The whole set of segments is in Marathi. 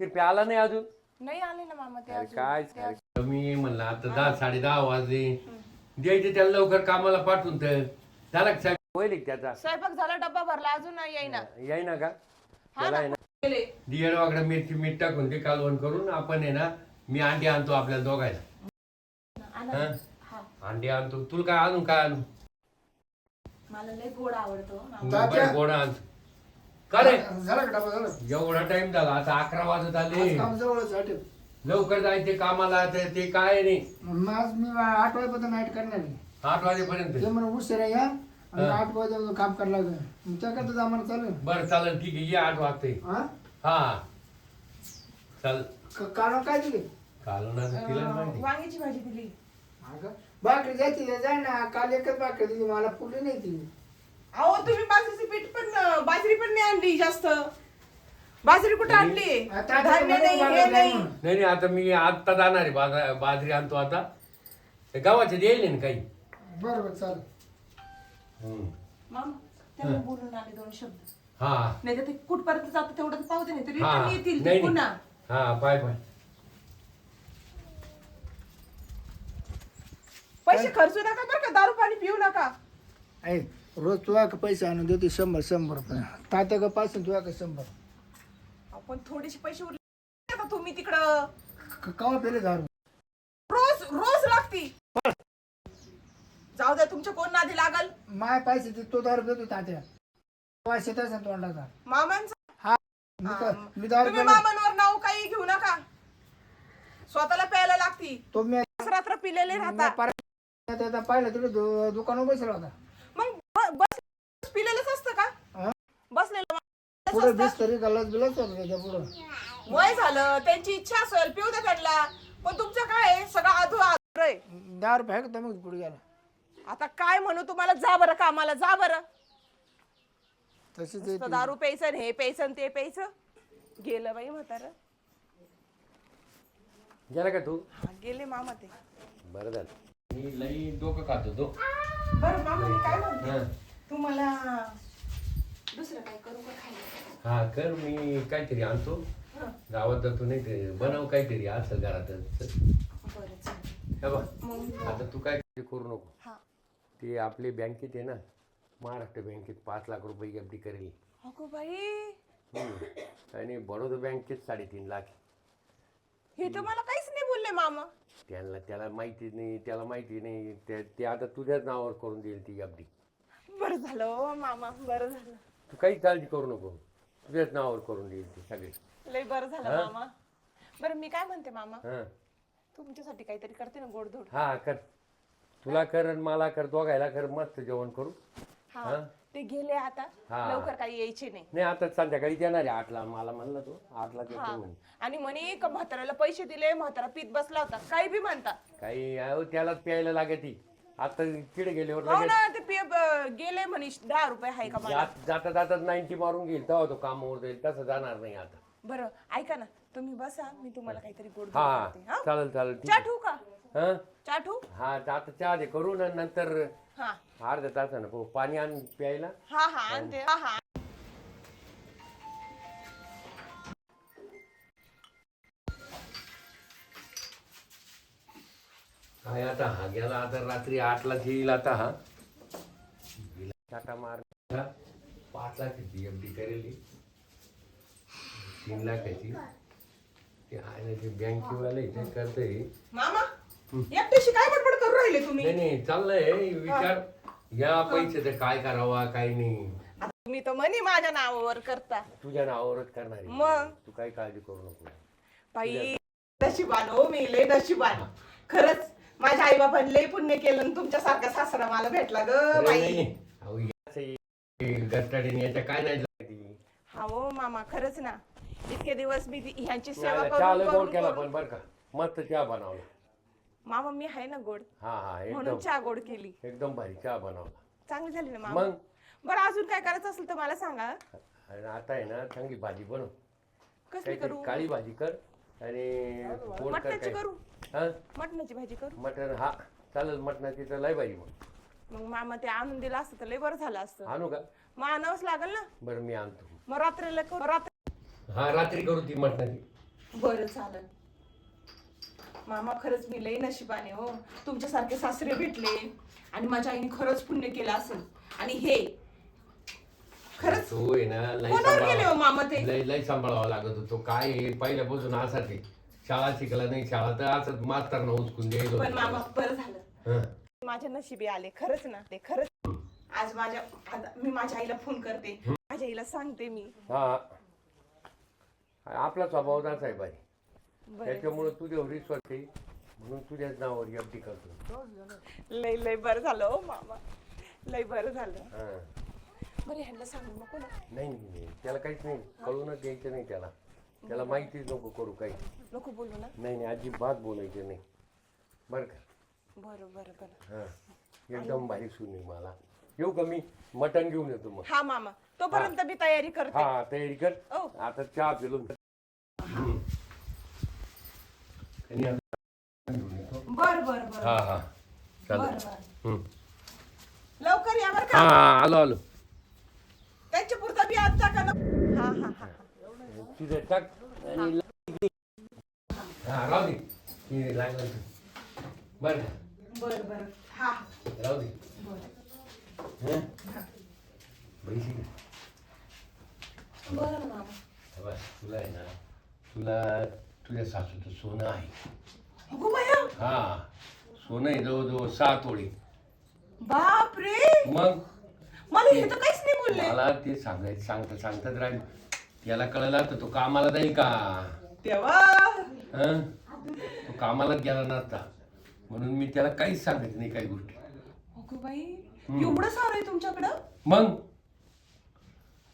किरपे आला नाही अजून नाही आले ना मामा ते अरे अजून. काय ते अजून- मी म्हणलं आता दहा साडे दहा वाजले द्यायचे त्याला लवकर कामाला पाठवून तर झाला का साहेब होईल त्याचा स्वयंपाक झाला डब्बा भरला अजून नाही येईना याय ना का हा त्याला ना, आहे ना गेले. दियड वाकडं मिरची मीठ टाकून ते कालवण करून आपण आहे ना मी अंडी आणतो आपल्याला दोघायला आणा. हा? हा. अंडी आणतो तुला काय आणू काय आणू मला लय गोड आवडतो मामा. तात्या. बरं, गोडा आणतो का रे? झाला का डबा झाला? एवढा टाइम झाला आता अकरा वाजत आले. आज काम जवळच हॉटेल लवकर जायचे कामाला ते ते काय नाही मग आज मी आठ वाजेपर्यंत नाईट करणार आहे. आठ वाजेपर्यंत? ते म्हणून उशिरा या आणि हा. आठ वाजे काम करायला लागेल. मग त्याकरता आम्हाला चालू आहे. बरं चालेल ठीक आहे ये आठ वाजते. हा? हा. चाल क- काढून काय दिले? कालवण आता तिला अं, माहिती. वांग्याची भाजी दिली. हा? भाकरी द्यायची जाय ना. काल एकच भाकरी दिली मला पुरली नाही ती. अहो तुम्ही बाजरीचे पीठ पण अं, बाजरी पण नाही आणली जास्त. बाजरी कुठे आणली? आता धान्य आता नाही हे नाही. म्हणून. नाही नाही आता मी आत्ता जाणार आहे बाजा बाजरी आणतो आता. ते गावाचे देईल ना काही. बरं बरं चालेल. हम्म. मामा त्यांना बोलून आले दोन शब्द. हा. नाही तर ते कुठपर्यंत जातं तेवढं तर पाहू दे नाही तर हा. रिटर्न येतील ते नाही पुन्हा. नाही. हा पाय पाय. पैसे खर्चू नका बरं का दारू पाणी पिऊ नका. ऐ रोज तुला का पैसे आणून देते शंभर शंभर रुपये. तात्या का पाचशे तुला का शंभर. आपण थोडेसे पैसे उरले आता तुम्ही तिकडं? क- कवा पेले दारू? रोज रोज लागती. जाऊ द्या तुमच्या कोण नादी लागल? माय पैसे ते तो दारू देतो तात्या. पैसे तसा तोंडाचा. मामांचा? मी का- मी दारू तुम्ही पेलो मामांवर नाव काही घेऊ नका. स्वतःला प्यायला लागती. तो मी रात्र पिलेले राहता. पाहिलं तिकडे दुकानावर बसला होता मग ब- बस पिलेलंच असतं का हा? बसलेलं माणूस पुढे असतं. बीस तरी गल्लाच बिलच होता त्याच्या पुढं. वय झालं त्यांची इच्छा असेल पिऊ दे त्यांना. पण तुमचं काय आहे? सगळं आधू आधुर आहे. दहा रुपये आहे का तुम्ही पुढे गेला. आता काय म्हणू तुम्हाला? जा बरं कामाला जा बरं. नुसतं दारू प्यायचं आणि हे प्यायचं आणि ते प्यायचं. गेलं बाई म्हातारं. गेला का तू? हा गेले मामा ते. बरं झालं. मी लई डोकं खात होतो. बरं मामा मी काय म्हणते? हा. तुम्हाला दुसरं काय करू का खायला हा कर मी काहीतरी आणतो. हं. गावात जातो नाही ते बनव काहीतरी असं घरातच बरं चालेल हे बघ मग आता तू काय करू नको. हा. ते आपली बँकेत आहे ना महाराष्ट्र बँकेत पाच लाख रुपये एफ डी करेल. अगो बाई. हम्म. आणि बडोदा बँकेत साडेतीन लाख. हे तर मला काहीच नाही बोलले मामा. त्यांना त्याला माहिती नाही त्याला माहिती नाही. ते ते आता तुझ्याच नावावर करून देईल ती एफ डी. बरं झालं हो मामा. बरं झालं. तू काही काळजी करू नको. तुझ्याच नावावर करून देईल ती सगळे. लय बरं झालं हा? मामा. बरं मी काय म्हणते मामा? हां. तुमच्यासाठी काहीतरी करते ना गोडधोड. हा कर. तुला कर आणि मला कर दोघायला कर मस्त जेवण करू. हा हा? ते गेले आता. हा. लवकर काही यायचे नाही. नाही आता संध्याकाळी येणार आहे आठला. मला म्हणला तो आठला म्हणे आणि म्हणे का म्हाताऱ्याला पैसे दिले म्हातारा पीत बसला होता. काही बी म्हणता. काही अहो त्यालाच प्यायला लागती. आता तिकडे गेल्यावर हो लगेच ना ते पे गेले म्हणे दहा रुपये आहे का मला? जात- जाता जाता नाईन्टी मारून घेईल तेव्हा तो कामावर जाईल तसं जाणार नाही आता. बरं ऐका ना तुम्ही बसा मी तुम्हाला काहीतरी गोड हा करते हा? चालेल चालेल ठीक चहा आहे. ठेवू का? हं? चहा ठेवू? हा आता चहा दे करू ना नंतर हा. अर्ध्या तासानं पाहू. पाणी आण प्यायला. हा हा आणते हा हा. काय आता हा गेला आता रात्री आठला येईल आता हा. गेला टाटा मार. पाच एफ डी करेल. ही. तीन लाखाची. ते आहे ना ते बँकेवाले ते करतंय मामा एकट्याशी काय बडबड करू राहिले तुम्ही? नाही नाही चाललंय. विचार. या पैसे काय करावा काय नाही. आता तुम्ही तर म्हणे माझ्या नावावर करता. तुझ्या नावावरच करणार आहे. मग? तू काही काळजी करू नको. बाई नशिबान हो मी लय नशिबान. खरंच माझ्या आई बाबांनी लय पुण्य केलं आणि तुमच्यासारखा सासरा मला भेटला ग बाई. हे काय नाही. हा हो मामा खरंच ना. इतके दिवस मी ती- ह्यांची सेवा करून- चहा लय गोड करून केला करून- पण बरं का. मस्त चहा बनवला. मामा मी आहे ना गोड. हा हा म्हणून एकदम चहा गोड केली. एकदम भारी चहा बनवला. चांगली झाली ना मामा? मग? बरं अजून काय करायचं असेल तर मला सांगा. आणि आता आहे ना चांगली भाजी बनव. कसली काहीतरी करू? काळी भाजी कर. आणि कर मटणाची काय करू. हा? मटणाची भाजी करू. मटण हा. चालेल मटणाची तर लय भाजी मग. मग मामा ते आणून दिलं असतं तर लय बरं झालं असतं. आणू का? मग आणावंच लागेल ना? बरं मी आणतो. मग रात्रीला करू. रात्री हा रात्री करू ती मटणाची. बरं चालेल मामा खरंच मी लई नशिबाने हो. तुमच्यासारखे सासरे भेटले आणि माझ्या आईने खरंच पुण्य केलं असेल. आणि हे तो आहे ना लय कोणावर गेले हो सांभाळावा मामा ते? लय लय सांभाळावा लागत होतो. काय आहे, पहिल्यापासून असाच आहे. शाळा शिकला नाही शाळा तर असंच मास्तर उचकून पण मामा बरं झालं. हं. माझ्या नशिबी आले खरंच ना ते खरंच. आज माझ्या आज मी माझ्या आईला फोन करते. माझ्या आईला सांगते मी. हा. आपला स्वभाव तसा आहे बाई. बरं. त्याच्यामुळे तुझ्यावर विश्वास आहे. म्हणून तुझ्याच नावावर एफडी करतो. लय लय बरं झालं हो मामा. लय बरं झालं. हा. बरं ह्यांना सांगू नको ना. नाही. त्याला काहीच नाही. कळूनच द्यायचं नाही त्याला. त्याला माहितीच नको करू काही. नको बोलू ना. नाही नाही अजिबात बोलायचं नाही. बरं का? बरं बरं बरं. हा. एकदम भारी सुनी मला. येऊ का मी? मटण घेऊन येतो मग. हा मामा. तोपर्यंत मी तयारी करते. हा तयारी कर. ओ आता चहा पिलो बर बर बर. हा हा. बर चालेल. बर हम्म. लवकर या बरं हा का? हा, आलो आलो. त्यांच्या पुरता बी आज टाका ना हा हा हा. तुझं टाक. आणि लाव. हा राहू दे. ती लागलं तर. बरं. का? बर बर. हा. राहू दे. बर हं? पैसे घे. बरं मामा. हे बघ, तुला आहे ना तुला तुझ्या सासूचं सोनं आहे. अगो बाया. हा. सोनं आहे जवळजवळ सहा तोळे बाप रे मग? मला हे तर काहीच नाही बोलले. मला ते सांगायचं सांगता सांगताच राहील. त्याला कळलं तर तो कामाला जाईल का? तेव्हा? हं? तो कामालाच गेला नसता. म्हणून मी त्याला काहीच सांगायचं नाही काही गोष्टी. अगो बाई एवढं सारं आहे तुमच्याकडं? मग?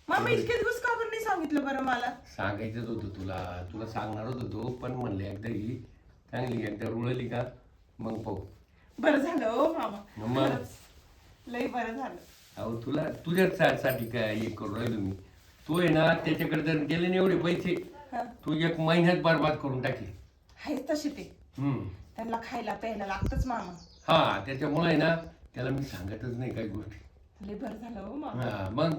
मामा इतके दिवस का बरं नाही सांगितलं बरं मला? सांगायचंच होतं तुला. तुला सांगणारच होतो पण म्हणले एकदा ही. चांगली एकदा रुळली का? मग पाहू. बरं झालं हो मामा. मग? खरंच. लय बरं झालं. अहो तुला तुझ्याच साठी काय हे करू राहिलो मी. तू आहे ना त्याच्याकडे जर गेले ना एवढे पैसे हा. तू एक महिन्यात बरबाद करून टाकले. आहेच तशी ते. हम्म. त्यांना खायला प्यायला लागतच मामा. हा त्याच्यामुळे आहे ना त्याला मी सांगतच नाही काही गोष्टी. लय बरं झालं हो मामा. हा मग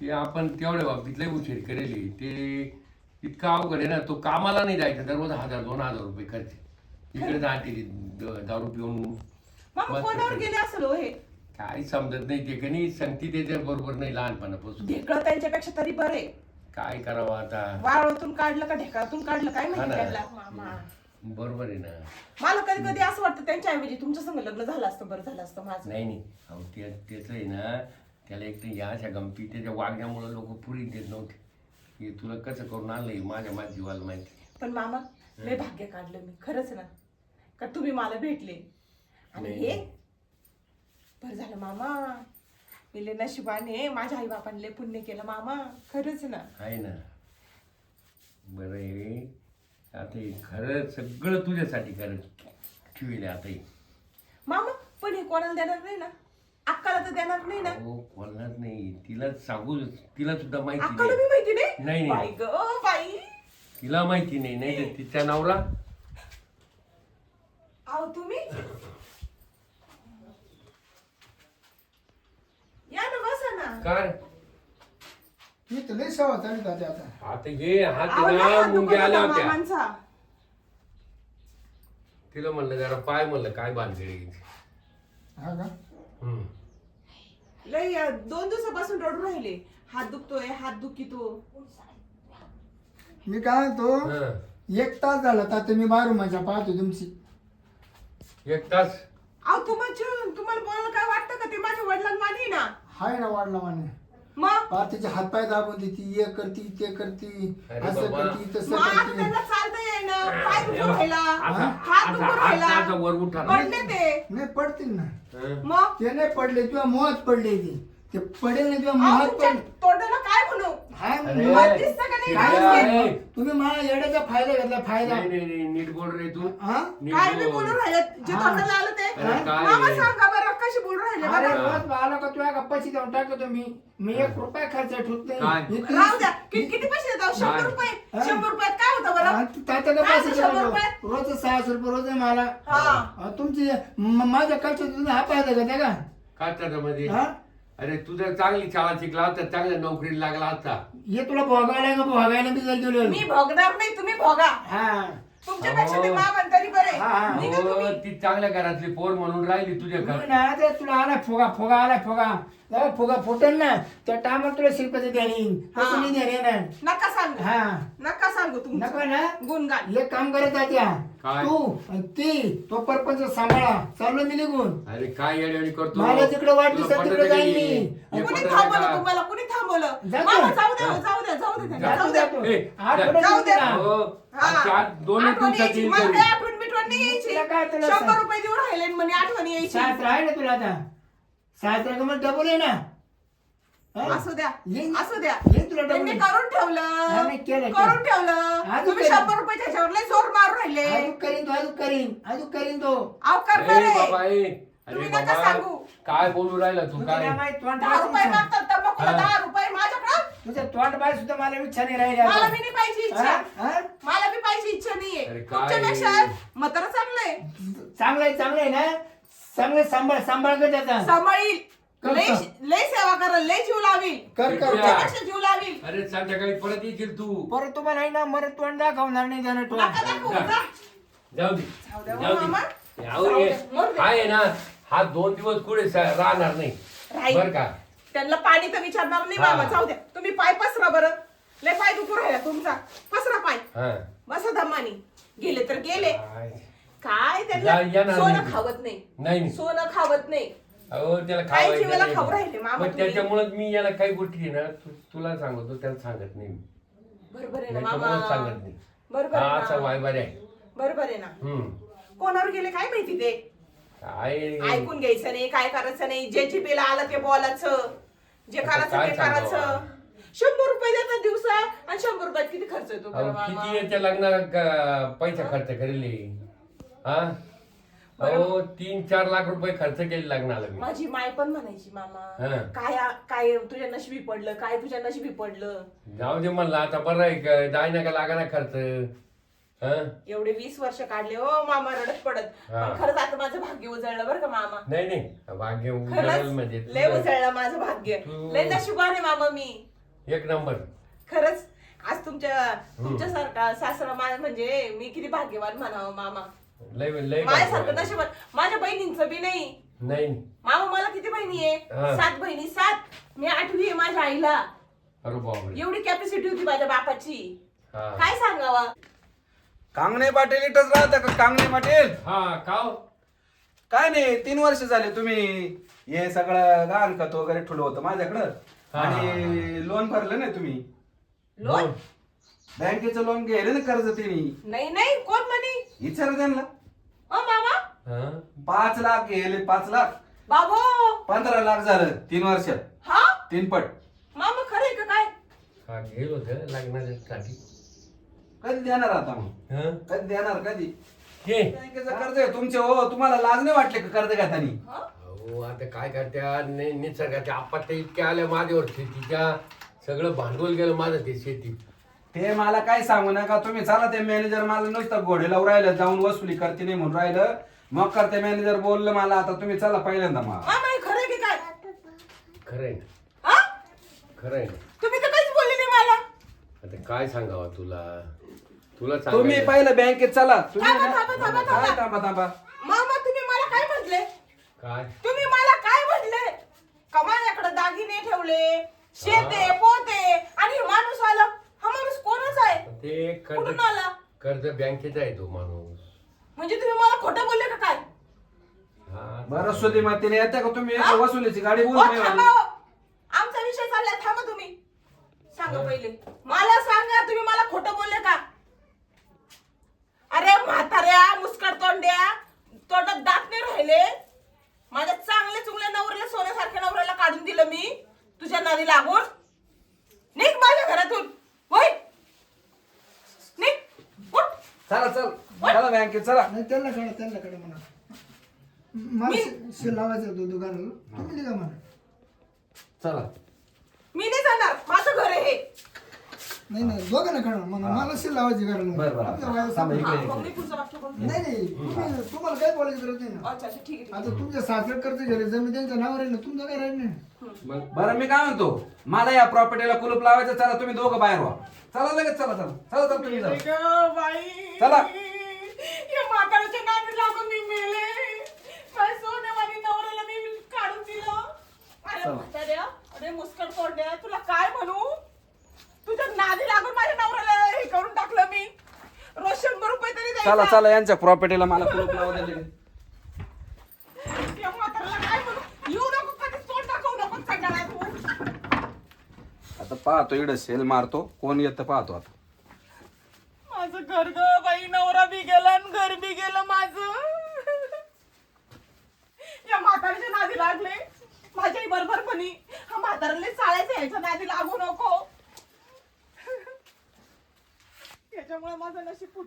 ते आपण तेवढ्या बाबतीत लय उशीर करेल. ते इतका अवघड आहे ना तो कामाला नाही जायचा दररोज हजार दोन हजार रुपये खर्च. इकडे जाते दारू पिऊन. मामा मस्त आहे. गेले असेल हो हे. काही समजत नाही ते कधी सांगती त्याच्या बरोबर नाही लहानपणापासून. ढेकळं त्यांच्यापेक्षा तरी बरे. काय करावं आता? वाळवतून काढलं का ढेकळातून काढलं? काय हा माहिती ना. त्याला मामा बरोबर आहे ना. मला कधी कधी असं वाटतं त्यांच्या ऐवजी तुमच्या संग लग्न झालं असतं बरं झालं असतं माझं. नाही नाही. अहो ते त्याचं आहे ना त्याला एक तर या अशा गमती त्याच्या वागण्यामुळे लोक पुरी देत नव्हते. हे तुला कसं करून आणलंय माझ्या माझ्या जीवाला माहिती पण मामा लय भाग्य काढलं मी. खरंच ना का तुम्ही मला भेटले. आणि नाही. हे बरं झालं मामा. मी लय नशिबाने माझ्या आई बापाने लय पुण्य केलं मामा. खरंच ना. आहे ना. बरं आहे आता हे खरं सगळं तुझ्यासाठी खरं ठेवले आता हे. मामा पण हे कोणाला देणार नाही ना? अक्काला तर देणार नाही ना? हो कोणालाच नाही. तिला सांगू तिला सुद्धा माहिती अक्काला नाही माहिती नाही, नाही नाही. बाई ग बाई. तिला माहिती नाही. नाही तर तिचा नवरा अहो तुम्ही या ना मी तर लई सेवा चालू होती आता. आता हे हा अहो, तिला नाही, मुंग्या दुखत आल्या होता होत्या. मामांचा. तिला म्हणलं जरा पाय म्हणलं काय बांधले हा का? लय अ, दोन दिवसापासून रडू राहिले. हात दुखतोय हात दुखितो मी काय म्हणतो एक तास झाला तर मी बाहेर मजा पाहतो तुमची. एक तास? अहो तुम्हाला तुम्हाला बोलायला काय वाटतं का? ते माझ्या वडिलांवाणी ना. हाय ना वाढला माने मग? पार तिचे हातपाय दाबून देती हे करती ते करती अरे असं बाबा. करती तसं मग आता करती. त्यांना चालता येईना. पाय दुखून राहिला. आता- हात आता- दुखून आता- राहिला. आता वर उठा ना. पडले ते. नाही पडतील ना. हं? मग? ते नाही पडले तुझ्या मोहात पडले ते. ते पडेल नाही तुझ्या अहो, मोहात तुमच्या पडले तोंडाला काय म्हणू हाय अरे. मोहात मग दिसतं का नाही काय काय? नाही. तुम्ही मला येण्याचा फायदा घेतला फायदा नाही नाही नाही, नीट बोल रे तू हा नीट काय मी बोल. बोलून राहिले जे हा. तोंडाला आलं ते अरे काय? मामा सांगा बरं कशी बोलून राहिले अरे. रोज का तुझ्या देऊन टाकतो मी मी एक रुपया खर्च ठेवत काय? नाही इतकी- राहू द्या किती किती पैसे देतो शंभर काय? रुपये? शंभर रुपयात काय होतं बरं आणि तात्याला काय पैसे शंभर. रुपये? रोज सहाशे रुपये रोज आहे मला हा अहो, तुमची म- माझ्या तुम्ही हा फायदा घेता का काय त्याच्यामध्ये हा अरे तू जर चांगली शाळा शिकला तर चांगल्या नोकरीला लागला असता हे तुला भोगायला का भोगायला मी जर गेलो मी भोगणार नाही तुम्ही भोगा हा तुमच्यापेक्षा ते अहो. मागण तरी बरे हा, हा. निघा अहो, तुम्ही. ती चांगल्या घरातली पोर म्हणून राहिली तुझ्या घर ना ते तुला आला फुगा फुगा आला फुगा फुगा फुटल ना त्या टायमात तुला तसं हा. नाही देणे ना नका सांगू हा नका सांगू नको तुमचं ना गुणगान एक काम करत आहे त्या काय? तू आणि ती तो परपंच सांभाळा चाललो मी निघून अरे काय करतो मला तिकडे वाट तुला दिसत तिकडे. जाईन मी. हे कुणी पटत थांबवलं का? तुम्हाला कुणी थांबवलं जातो. मामा, जाऊ द्या हो, जाऊ द्या जाऊ द्या त्यांना, जातो जाऊ द्या जातो ए, जाऊ दे. ना. हो, हा. आठवण दिवसात यायची. मला आठवण बिठवण नाही यायची तुला काय तुला शंभर सांग. रुपये देऊन राहिले म्हणे आठवण यायची आहे ना तुला आता सासरा का मला डबल आहे ना हा? असू द्या येईन. असू द्या येईन तुला त्यांनी डबल करून हा, ठेवलं नाही, केलं, करून केलं. ठेवलं अजून तुम्ही केलं. शंभर रुपयाच्या ह्याच्यावर लय जोर राहिले अजून करीन तो अजून करीन अजून करीन तो अहो करणार ए, बाबा आहे ए. अरे तुम्ही नका बाबा सांगू. काय बोलू राहिला तू तुझं काय काय माहीत तोंड दहा रुपये पाहिजे मागतात तंबाखूला हा. दहा रुपये माझ्याकडं तुझं तोंड सुद्धा मला इच्छा नाही राहिली मला आता. बी नाही पाहिजे हा? इच्छा हा? मला बी पाहिजे इच्छा नाहीये अरे काय? तुमच्यापेक्षा म्हातारा चांगलंय चांगलं आहे चांगलं आहे ना चांगलं सांभाळ सांभाळ कर त्याचा. सांभाळील. कर, लय कर. लय सेवा करेल लय जीव लावील. कर कर. कर. जीव लावील. अरे संध्याकाळी परत येशील तू. परत तुम्हाला आहे ना मरत तोंड दाखवणार नाही त्यानं तो. नका दाखवू, जा. जाऊ दे. जाऊ द्या, जाऊ मामा. दे. जाऊ जाऊ दे द्या, मरू दे. काय आहे ना हा दोन दिवस कुठे स- राहणार नाही. राहील. बर का? त्यांना पाणी तर विचारणार नाही हा. मामा जाऊ द्या तुम्ही पाय पसरा बरं. लय पाय दुखू राहिला तुमचा. पसरा पाय. हा. बसा दमानी गेले तर गेले. काय? जा- त्यांना येणार सोनं नाही. खावत नाही नाही नाही. सोनं खावत नाही अहो त्याला खावायचं जीवाला. खाऊ राहिले, मामा मग तुम्ही? त्याच्यामुळेच मी याला काही गोष्टी ना तु- तुला सांगतो त्याला सांगत नाही मी. बरोबर आहे ना सांगत नाही बरोबर हा आहे असा ना वायबार आहे बरोबर आहे ना हम्म कोणावर गेले काय माहिती ते काय ऐकून घ्यायचं नाही काय करायचं नाही जे जिभेला आलं ते बोलायचं जे आता करायचं काय ते सांगावं? करायचं शंभर रुपये देतात दिवसा आणि शंभर रुपयात किती खर्च येतो बरं अहो, मामा? किती याच्या लग्नात पैसा खर्च करेल हा अहो तीन चार लाख रुपये खर्च केले लग्नाला मी. माझी माय पण म्हणायची मामा हा. काय काय तुझ्या नशिबी पडलं? काय तुझ्या नशिबी पडलं? जाऊ दे म्हणलं आता बरं आहे का? जाय ना का लागा ना खर्च. हा? एवढे वीस वर्ष काढले. हो मामा रडत पडत. हा. पण खरंच आता माझं भाग्य उजळलं बरं का मामा? नाही नाही. भाग्य उजळेल खरंच म्हणजे लय तुझं उजळलं माझं भाग्य. तू- लय नशिबाने मामा मी. एक नंबर. खरंच आज तुमच्या तुमच्यासारखा सासरा मा- म्हणजे मी किती भाग्यवान म्हणावं मामा. लय लय माझ्यासारखं भाग्यवान. नशिबान माझ्या बहिणींचं बी नाही. नाही. मामा मला किती बहिणी आहे? हा. सात बहिणी सात. मी आठवी आहे माझ्या आईला. अरे बापरे. एवढी कॅपॅसिटी होती माझ्या बापाची. हा. काय सांगावा? कांगणे पाटील इथंच राहता का? कांगणे पाटील? हा काव काय नाही तीन वर्ष झाले तुम्ही. हे सगळं गाण खत वगैरे ठेवलं होतं माझ्याकडं. हा, हा, आणि लोन भरलं नाही तुम्ही. लोन? बँकेचं लोन घ्यायला ना कर्ज तिने नाही नाही कोण म्हणे? विचार त्यांना. अ मामा? हा? पाच लाख गेले पाच लाख. बाबो! पंधरा लाख झालं तीन वर्षात हा? तीन पट मामा खरं आहे का काय? हा गेलो होतं लग्नासाठी. कधी देणार आता मग? हा? कधी देणार कधी? हे बँकेचं कर्ज आहे तुमचे हो. तुम्हाला लाज नाही वाटले का कर्ज घेताना? हा? अहो आता काय करत्या? नि- निसर्गाच्या आपत्त्या इतक्या आल्या माझ्यावर शेतीच्या सगळं भांडवल गेलं माझं ते शेती ते मला काय सांगू नका तुम्ही चला ते मॅनेजर मला नुसतं घोडे लावून राहिलं जाऊन वसुली करते नाही म्हणून राहिलं. मग कर ते मॅनेजर बोललं मला आता तुम्ही चला पहिल्यांदा मला. मामा हे खरं आहे की काय? खरंय ना. हा? खरंय ना. तुम्ही तर काहीच बोलले नाही मला. आता काय सांगावं तुला? तुला तुम्ही पहिलं बँकेत चला. तुम्ही थांबा, थांबा, थांबा, थांबा. काय थांबा. थांबा मामा तुम्ही मला काय म्हटले? काय? तुम्ही मला काय म्हटले? का माझ्याकडे दागिने ठेवले शेते पोते आणि हे माणूस आला हा माणूस कोणच आहे ते कर्ज कुठून आला? कर्ज बँकेचा आहे तो माणूस. म्हणजे तुम्ही मला खोटं बोलले का काय? बरं सुधी मातीने येते का तुम्ही? हा? वसुलीची गाडी ओ, बोलून थांबा हो. आमचा विषय चाललाय थांबा तुम्ही. सांगा पहिले. मला सांगा तुम्ही मला खोटं बोलले का? अरे म्हाताऱ्या मुस्कट तोंड्या तोंडात दात नाही राहिले. माझ्या चांगले चुंगल्या नवऱ्याला सोन्यासारख्या नवऱ्याला काढून दिलं मी. तुझ्या नादी लागून निघ माझ्या घरातून होय निघ उठ चला बँकेत चला. नाही त्यांना काढा त्यांना काढा म्हणा. मला शे- शे लावायचं होतं दुकानाला तुम्ही निघा म्हणा. चला. मी नाही जाणार. माझं घर आहे हे. नाही नाही दोघांना कळणार मग मला शिल लावायची गरज नाही. बरं, बरं. आपल्या वयात थांबा, इकडे, हा, इकडे. मग मी पुढचं वाक्य बोलते. नाही नाही तुम्ही- तुम्हाला काय बोलायची गरज नाही ना. अच्छा अच्छा ठीक आहे ठीक आहे. आता तुमच्या सासरे कर्ज गेले जमीन त्यांच्या नावावर आहे ना तुमचं काय राहील नाही. मग बरं मी काय म्हणतो? मला या प्रॉपर्टीला कुलूप लावायचं चला तुम्ही दोघं बाहेर व्हा. चला लगेच चला चला. चला चला तुम्ही चला गं, बाई. चला. या लागून मी मेले. काय नवऱ्याला मी काढून दिलं. अरे चला. म्हाताऱ्या अरे मुस्कट तुला काय म्हणू? तुझ्या नादी लागून माझ्या नवऱ्याला हे करून टाकलं मी. रोज शंभर रुपये तरी चला द्यायचा. चला यांच्या प्रॉपर्टीला मला कुलूप लावा दिले या म्हाताऱ्याला काय म्हणू? येऊ नको कधीच तोंड दाखवू नको सगळ्याला तू. आता पाहतो इकडे सेल मारतो. कोण येतं पाहतो आता माझं घर ग बाई नवरा बी गेला आणि घर बी गेलं माझं. या म्हाताऱ्याच्या नादी लागले. माझ्याही बरोबरपणी हा म्हाताऱ्याला चाळायचं यायच्या नादी लागू नको. त्याच्यामुळे माझं नशीब फुट